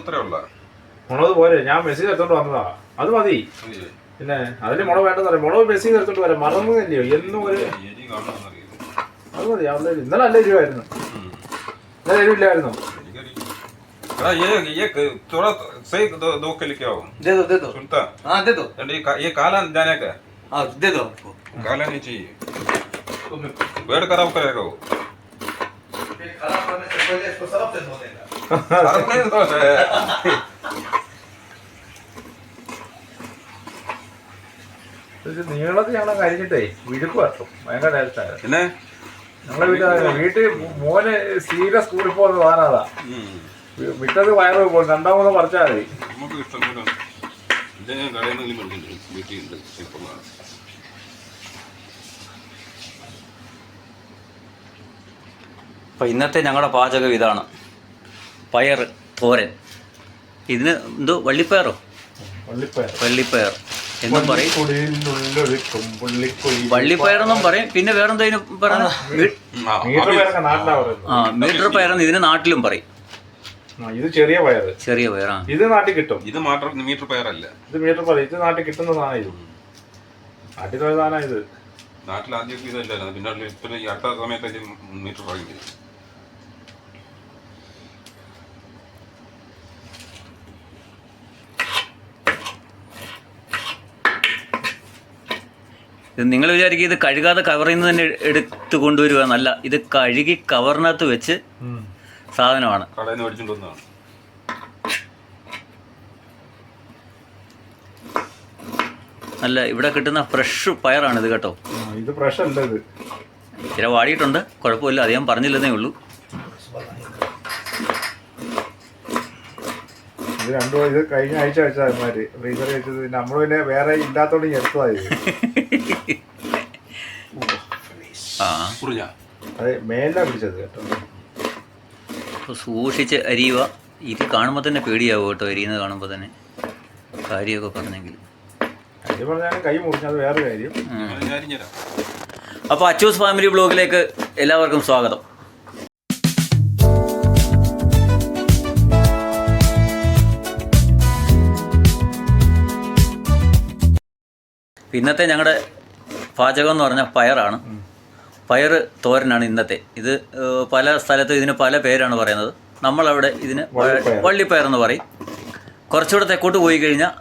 ഇത്രേ ഉള്ള മുളക് പോരെ ഞാൻ മെസ്സേജ് എടുത്തോണ്ട് വന്നതാ അത് മതി പിന്നെ അതിന് മുളക് വേണ്ടെന്ന് പറയാം മുളക് മെസ്സേജ് എടുത്തോണ്ട് വരാം മറന്നുതന്നെയോ എന്നും ഒരു എരി കാണുമെന്നറിയില്ല അത് മതി അവിടെ ഇന്നലെ നല്ല എരിവായിരുന്നു ഇന്നലെ എരിവില്ലായിരുന്നു എനിക്കറിയില്ല. എടാ, ये ये थोड़ा सही दो, दो के लेके आओ दे दो दे दो सुनता हाँ दे दो ये का, ये काला जाने का हाँ दे दो हमको काला नहीं चाहिए पेड़ खराब करेगा वो खराब करने से पहले इसको सरफ से धो देगा നീളത്തിൽ ഞങ്ങളെ കഴിഞ്ഞിട്ടേ വിഴുപ്പ് ഭയങ്കര വീട്ടിൽ മോന് സീര സ്കൂളിൽ പോകുന്ന വിട്ടത് വയറ് പോകും രണ്ടാമത് പറിച്ചാൽ മതി. നമുക്ക് ഇഷ്ടം പോലെ ഇന്നത്തെ ഞങ്ങളുടെ പാചകം ഇതാണ്. പയർ തോരൻ. ഇതിന് എന്തോ വള്ളിപ്പയറോ? വള്ളിപ്പയർ. എന്നും പറയും. വള്ളിപ്പയറെന്നും പറയും. പിന്നെ വേറെ പറയുന്നത് മീറ്റർ പയറൊക്കെ നാട്ടിലാ പറയുന്നത്. ആ മീറ്റർ പയറെന്ന് ഇതിന് നാട്ടിലും പറയും. ഇത് ചെറിയ പയർ ചെറിയ പയറാണ് ഇത് നാട്ടിൽ കിട്ടും. ഇത് മാത്രം മീറ്റർ പയറല്ല. ഇത് മീറ്റർ പയർ ഇത് നാട്ടിൽ കിട്ടുന്ന സാധനം ഇത്. നാട്ടിൽ സാധനം ഇത്. നാട്ടിൽ ആദ്യം ഇതല്ലായിരുന്നു പിന്നെ ഇപ്പം ഈ അടുത്ത സമയത്ത് മീറ്റർ പറയുന്നത് ഇത് നിങ്ങൾ വിചാരിക്കും ഇത് കഴുകാതെ കവറിൽ നിന്ന് തന്നെ എടുത്ത് കൊണ്ടുവരിക എന്നല്ല. ഇത് കഴുകി കവറിനകത്ത് വെച്ച് സാധനമാണ്. അല്ല നിന്ന് മേടിച്ചിട്ട് നല്ല ഇവിടെ കിട്ടുന്ന ഫ്രഷ് പയറാണ് ഇത് കേട്ടോ ഇത് ഫ്രഷ് അല്ല ഇത്. ഇച്ചിരി വാടിയിട്ടുണ്ട്. കുഴപ്പമില്ല അധികം പറഞ്ഞില്ലെന്നേ ഉള്ളൂ. രണ്ടു ഇത് കഴിഞ്ഞ ആഴ്ച വെച്ചാൽ ഫ്രീസർ വെച്ചത് നമ്മൾ പിന്നെ വേറെ ഇല്ലാത്തോണ്ട് ഇനി എടുത്തതാ ഇത്. ആ. കുറിഞ്ഞ അത് മേലിലാ പിടിച്ചത് കേട്ടോ. അപ്പോൾ സൂക്ഷിച്ച് അരിയുക. ഇത് കാണുമ്പോൾ തന്നെ പേടിയാവും കേട്ടോ അരിയുന്നത് കാണുമ്പോൾ തന്നെ. കാര്യമൊക്കെ പറഞ്ഞെങ്കിൽ അത് പറഞ്ഞാൽ കൈ മുറിഞ്ഞത് വേറെ കാര്യം അപ്പോൾ അച്ചൂസ് ഫാമിലി ബ്ലോഗിലേക്ക് എല്ലാവർക്കും സ്വാഗതം. ഇന്നത്തെ ഞങ്ങളുടെ പാചകം എന്ന് പറഞ്ഞാൽ പയറാണ്. പയർ തോരനാണ് ഇന്നത്തെ. ഇത് പല സ്ഥലത്തും ഇതിന് പല പേരാണ് പറയുന്നത്. നമ്മളവിടെ ഇതിന് വള്ളിപ്പയർ. എന്ന് പറയും. കുറച്ചുകൂടെ തെക്കോട്ട് പോയി കഴിഞ്ഞാൽ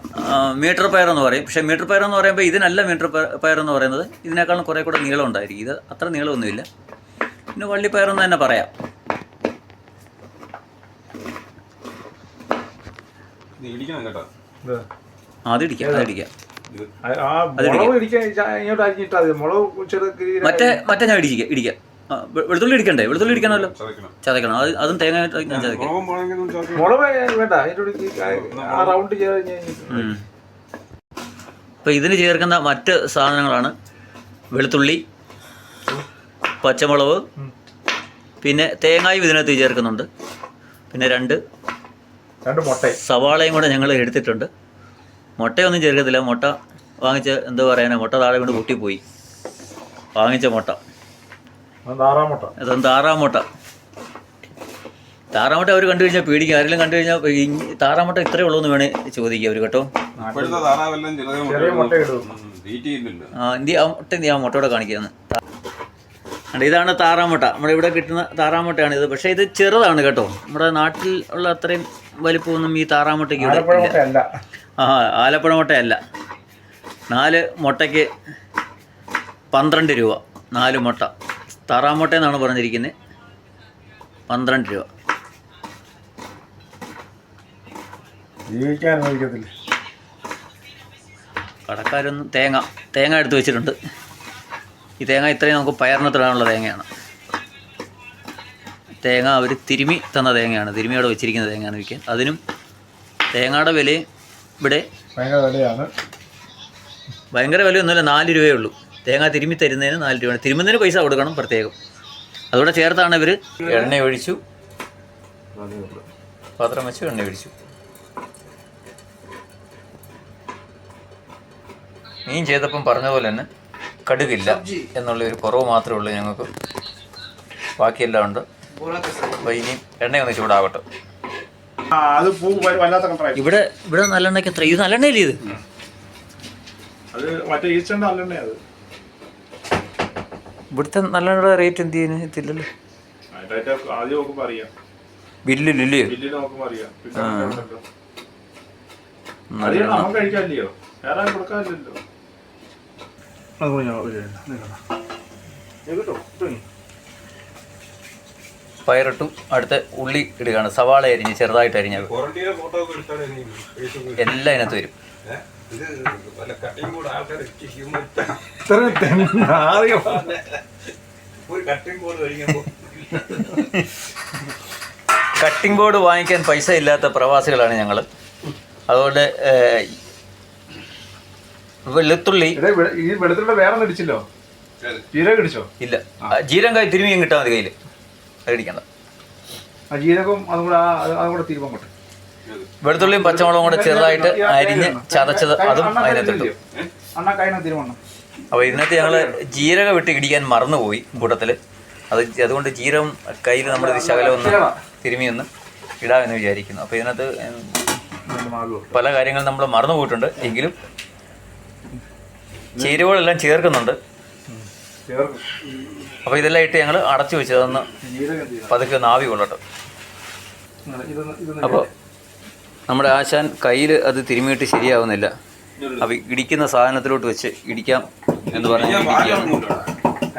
മീറ്റർ പയർ എന്ന് പറയും. പക്ഷേ മീറ്റർ പയർ എന്ന് പറയുമ്പോൾ ഇതിനല്ല മീറ്റർ പയർ എന്ന് പറയുന്നത്. ഇതിനേക്കാളും കുറേ കൂടെ നീളം ഉണ്ടായിരിക്കും. ഇത് അത്ര നീളമൊന്നുമില്ല. പിന്നെ വള്ളിപ്പയർ എന്ന് തന്നെ പറയാം. ഇത് ഇടിക്കണം മറ്റേ മറ്റേ ഞാൻ ഇടിക്കുക ഇടിക്കാം. വെളുത്തുള്ളി ഇടിക്കണ്ടേ? വെളുത്തുള്ളി ഇടിക്കണമല്ലോ? ചതയ്ക്കണം ചതയ്ക്കണം അത് അതും തേങ്ങ ഞാൻ ഉം. അപ്പോൾ ഇതിന് ചേർക്കുന്ന മറ്റ് സാധനങ്ങളാണ് വെളുത്തുള്ളി പച്ചമുളക് പിന്നെ തേങ്ങായും ഇതിനകത്ത് ചേർക്കുന്നുണ്ട്. പിന്നെ രണ്ട് രണ്ട് മുട്ട സവാളയും കൂടെ ഞങ്ങൾ എടുത്തിട്ടുണ്ട്. മുട്ടയൊന്നും ചേർക്കത്തില്ല. മുട്ട വാങ്ങിച്ച എന്താ പറയാനാ മുട്ട താഴെ വീണ് പൊട്ടിപ്പോയി വാങ്ങിച്ച മുട്ട. താറാമുട്ട താറാമുട്ട താറാമുട്ട അവർ കണ്ടു കഴിഞ്ഞാൽ പേടിക്കും. ആരെങ്കിലും കണ്ടു കഴിഞ്ഞാൽ താറാമുട്ട ഇത്രയേ ഉള്ളൂ എന്ന് വേണേ ചോദിക്കുക അവർ കേട്ടോ. ആ ഇന്ത്യ ആ മുട്ട ഇന്ത്യ ആ മുട്ടയോടെ കാണിക്കുന്നത് അണ്ട് ഇതാണ് താറാമുട്ട നമ്മുടെ ഇവിടെ കിട്ടുന്ന താറാമുട്ടയാണ് ഇത്. പക്ഷേ ഇത് ചെറുതാണ് കേട്ടോ. നമ്മുടെ നാട്ടിൽ ഉള്ള അത്രയും വലിപ്പമൊന്നും ഈ താറാമുട്ടയ്ക്ക് ഇവിടെ ഇല്ല. ആ ആലപ്പുഴ മുട്ടയല്ല. നാല് മുട്ടയ്ക്ക് പന്ത്രണ്ട് രൂപ. നാല് മുട്ട. താറാമുട്ട എന്നാണ് പറഞ്ഞിരിക്കുന്നത് പന്ത്രണ്ട് രൂപ. ജീവിക്കാൻ അനുവദിക്കത്തില്ല കടക്കാരൊന്നും തേങ്ങ തേങ്ങ എടുത്ത് വെച്ചിട്ടുണ്ട്. ഈ തേങ്ങ ഇത്രയും നമുക്ക് പയറിനത്തിടാനുള്ള തേങ്ങയാണ്. തേങ്ങ അവർ തിരുമി തന്ന തേങ്ങയാണ്. തിരുമിയോടെ വെച്ചിരിക്കുന്ന തേങ്ങയാണ് വിൽക്കാൻ അതിനും തേങ്ങയുടെ വിലയും ഇവിടെ ഭയങ്കര വില ഒന്നുമില്ല നാല് രൂപയേ ഉള്ളൂ. തേങ്ങ തിരുമ്മി തരുന്നതിന് നാല് രൂപയാണ്. തിരുമ്മുന്നതിന് പൈസ കൊടുക്കണം പ്രത്യേകം. അതോടെ ചേർത്താണ് ഇവർ എണ്ണ ഒഴിച്ചു. പാത്രം വെച്ച് എണ്ണ ഒഴിച്ചു. മീൻ ചെയ്തപ്പം പറഞ്ഞ പോലെ തന്നെ കടുകില്ല എന്നുള്ള ഒരു കുറവ് മാത്രമേ ഉള്ളൂ ഞങ്ങൾക്ക്. ബാക്കിയെല്ലാം ഉണ്ട്. അപ്പോൾ ഇനി എണ്ണയൊന്ന് ചൂടാവട്ടെ. അത് പൂ വല്ലാത്ത കളറായി ഇവിടെ ഇവിടെ നല്ലെണ്ണയ്ക്ക് എത്ര? ഇത് നല്ലെണ്ണയില്ലേ ഇത്? അത് മറ്റേ ഈസ്റ്റേൺ അത്. ഇവിടുത്തെ നല്ലെണ്ണയുടെ റേറ്റ് എന്ത് ചെയ്യുന്നു ഇതില്ലല്ലോ. ആദ്യം നോക്കുമ്പോ അറിയാം ബില്ലില്ലേ ബില്ല് നോക്കുമ്പോ അറിയാം പിന്നെ ഉണ്ടല്ലോ. അത് നമുക്ക് കഴിക്കാനില്ലയോ വേറെ കൊടുക്കാനില്ലല്ലോ അത് ഞാൻ കേട്ടോ? പയറിട്ടു അടുത്ത ഉള്ളി ഇടുകയാണ്. സവാള അരിഞ്ഞ് ചെറുതായിട്ട് അരിഞ്ഞത് എല്ലാം ഇതിനകത്ത് വരും. കട്ടിംഗ് ബോർഡ് വാങ്ങിക്കാൻ പൈസ ഇല്ലാത്ത പ്രവാസികളാണ് ഞങ്ങൾ അതുകൊണ്ട് വെളുത്തുള്ളി ഈ വെളുത്തുള്ള വേറെ ഒന്നും ഇടിച്ചില്ലോ ജീരകം ഇടിച്ചോ? ഇല്ല. ജീരം കായ് തിരുമിയും കിട്ടാൽ മതി കയ്യിൽ അത് ഇടിക്കണ്ട ആ ജീരകവും അതും കൂടെ ആ- അത് അതും കൂടെ തീരുമാനം കൊട്ടെ വെളുത്തുള്ളിയും പച്ചമുളകും കൂടെ ചെറുതായിട്ട് അരിഞ്ഞ് ചതച്ചത് അതും അതിനകത്തിട്ടു അപ്പോൾ ഇതിനകത്ത് ഞങ്ങൾ ജീരകം വിട്ട് ഇടിക്കാൻ മറന്നുപോയി കൂട്ടത്തിൽ അത് അതുകൊണ്ട് ജീരകം കയ്യിൽ നമ്മൾ ഇത് ശകലം ഒന്ന് തിരുമി ഒന്ന് ഇടാമെന്ന് വിചാരിക്കുന്നു. അപ്പോൾ ഇതിനകത്ത് പല കാര്യങ്ങളും നമ്മൾ മറന്നു പോയിട്ടുണ്ട് എങ്കിലും ചേരുവകളെല്ലാം ചേർക്കുന്നുണ്ട്. ചേർക്കും. അപ്പോൾ ഇതെല്ലാം ഇട്ട് ഞങ്ങൾ അടച്ചു വെച്ച് അതൊന്ന് പതുക്കെ നാവി കൊള്ളട്ടെ അപ്പോൾ നമ്മുടെ ആശാൻ കയ്യിൽ അത് തിരുമിയിട്ട് ശരിയാവുന്നില്ല. അപ്പോൾ ഇടിക്കുന്ന സാധനത്തിലോട്ട് വെച്ച് ഇടിക്കാം എന്ന് പറഞ്ഞ് ഇടിക്കുകയാണ്.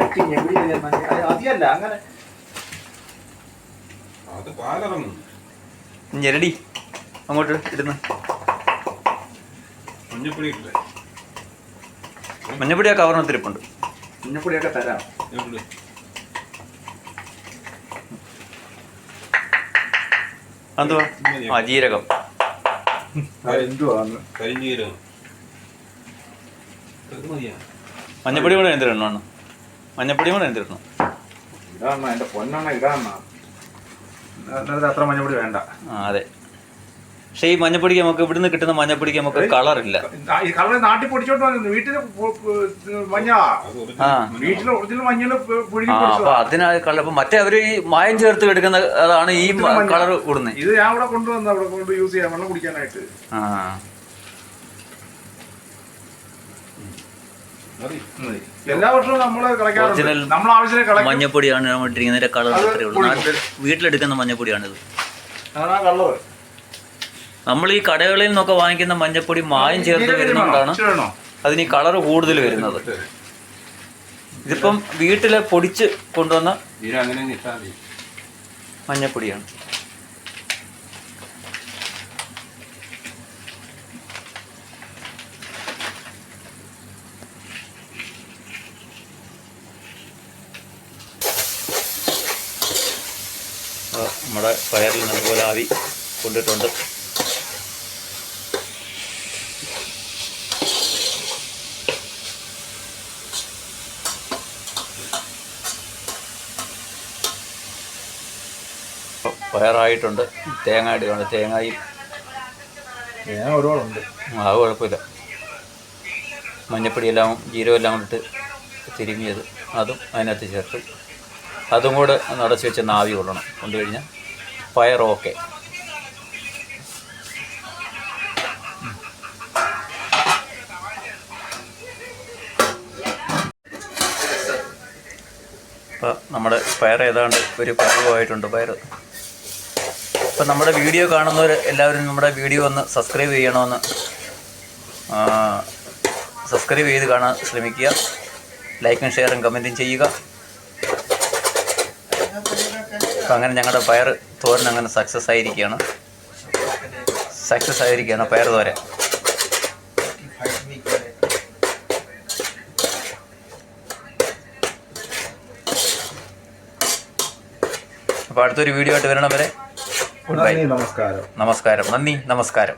കട്ടി ഞെവിടി തരുന്ന- അത് അങ്ങനെ അത് പാലിറങ്ങും ഞെരടി. അങ്ങോട്ട് ഇടുന്നു. മഞ്ഞപ്പൊടി ആ കവറിനകത്തിരിപ്പുണ്ട് മഞ്ഞപ്പൊടിയൊക്കെ തരാം. എന്തുവാ? ആ ജീരകം. എന്തുവാന്ന് കരിഞ്ഞീരകം അത് മതിയാ മഞ്ഞപ്പൊടി കൂടെ എന്തിടണം മഞ്ഞപ്പൊടി കൂടെ എന്തിടണം ഇടാണ്ണ എന്റെ പൊന്നെണ്ണ ഇതാണ് അത്ര മഞ്ഞപ്പൊടി വേണ്ട. ആ അതെ. പക്ഷേ ഈ മഞ്ഞപ്പൊടിക്ക് നമുക്ക് ഇവിടുന്ന് കിട്ടുന്ന മഞ്ഞപ്പൊടിക്ക് നമുക്ക് കളറില്ല ഇല്ല. ഈ കളർ നാട്ടിൽ പൊടിച്ചോണ്ട് വന്നു വീട്ടിൽ മഞ്ഞ. ആ വീട്ടിൽ ഒറിജിനൽ പുഴുങ്ങി ആ അപ്പൊ അതിനാ കളർ അപ്പൊ മറ്റേ അവർ ഈ മായം ചേർത്ത് എടുക്കുന്ന അതാണ് ഈ കളർ കൂടുന്നത് ഇത് ഞാൻ ഇവിടെ കൊണ്ടുവന്ന അവിടെ കൊണ്ട് യൂസ് ചെയ്യാൻ വെള്ളം കുടിക്കാനായിട്ട്. ആ. മതി എല്ലാ വർഷവും നമ്മൾ കളയ്ക്കാറുണ്ട്. Original നമ്മൾ ആവശ്യത്തിന് കളയ്ക്കും. മഞ്ഞപ്പൊടിയാണ് നമ്മൾ ഇട്ടിരിക്കുന്നതിന്റെ കളർ അത് അത്രേ ഉള്ളൂ. വീട്ടിലെടുക്കുന്ന മഞ്ഞപ്പൊടിയാണിത്. അതാണ് ആ കളറ് നമ്മൾ ഈ കടകളിൽ നിന്നൊക്കെ വാങ്ങിക്കുന്ന മഞ്ഞപ്പൊടി മായം ചേർത്ത് വരുന്നതുകൊണ്ടാണ് അതിന് ഈ കളർ കൂടുതൽ വരുന്നത്. ഇതിപ്പം വീട്ടിലെ പൊടിച്ച് കൊണ്ടുവന്ന മഞ്ഞപ്പൊടിയാണ്. നമ്മുടെ പയറിൽ നല്ലപോലെ ആവി കൊണ്ടിട്ടുണ്ട്. പയറായിട്ടുണ്ട്. തേങ്ങ ഇടുകയാണ് തേങ്ങയും. തേങ്ങ ഒരുപാടുണ്ട്. അത് കുഴപ്പമില്ല. മഞ്ഞപ്പൊടിയെല്ലാം എല്ലാം ഇട്ട് തിരുങ്ങിയത്. അതും അതിനകത്ത് ചേർത്ത് അതും കൂടെ നടച്ച് വെച്ച് നാവി കൊള്ളണം. കൊണ്ടു കഴിഞ്ഞാൽ പയർ ഓക്കെ. അപ്പോൾ നമ്മുടെ പയർ ഏതാണ്ട് ഒരു പരവുമായിട്ടുണ്ട് പയർ ഇപ്പം നമ്മുടെ വീഡിയോ കാണുന്നവർ എല്ലാവരും നമ്മുടെ വീഡിയോ ഒന്ന് സബ്സ്ക്രൈബ് ചെയ്യണമെന്ന് സബ്സ്ക്രൈബ് ചെയ്ത് കാണാൻ ശ്രമിക്കുക. ലൈക്കും ഷെയറും കമന്റും ചെയ്യുക. അപ്പം അങ്ങനെ ഞങ്ങളുടെ പയർ തോരൻ അങ്ങനെ സക്സസ് ആയിരിക്കുകയാണ് സക്സസ് ആയിരിക്കുകയാണ് പയർ തോരൻ. അപ്പോൾ അടുത്തൊരു വീഡിയോ ആയിട്ട് വരണം വരെ. ബൈ നമസ്കാരം. നമസ്കാരം. നന്ദി നമസ്കാരം.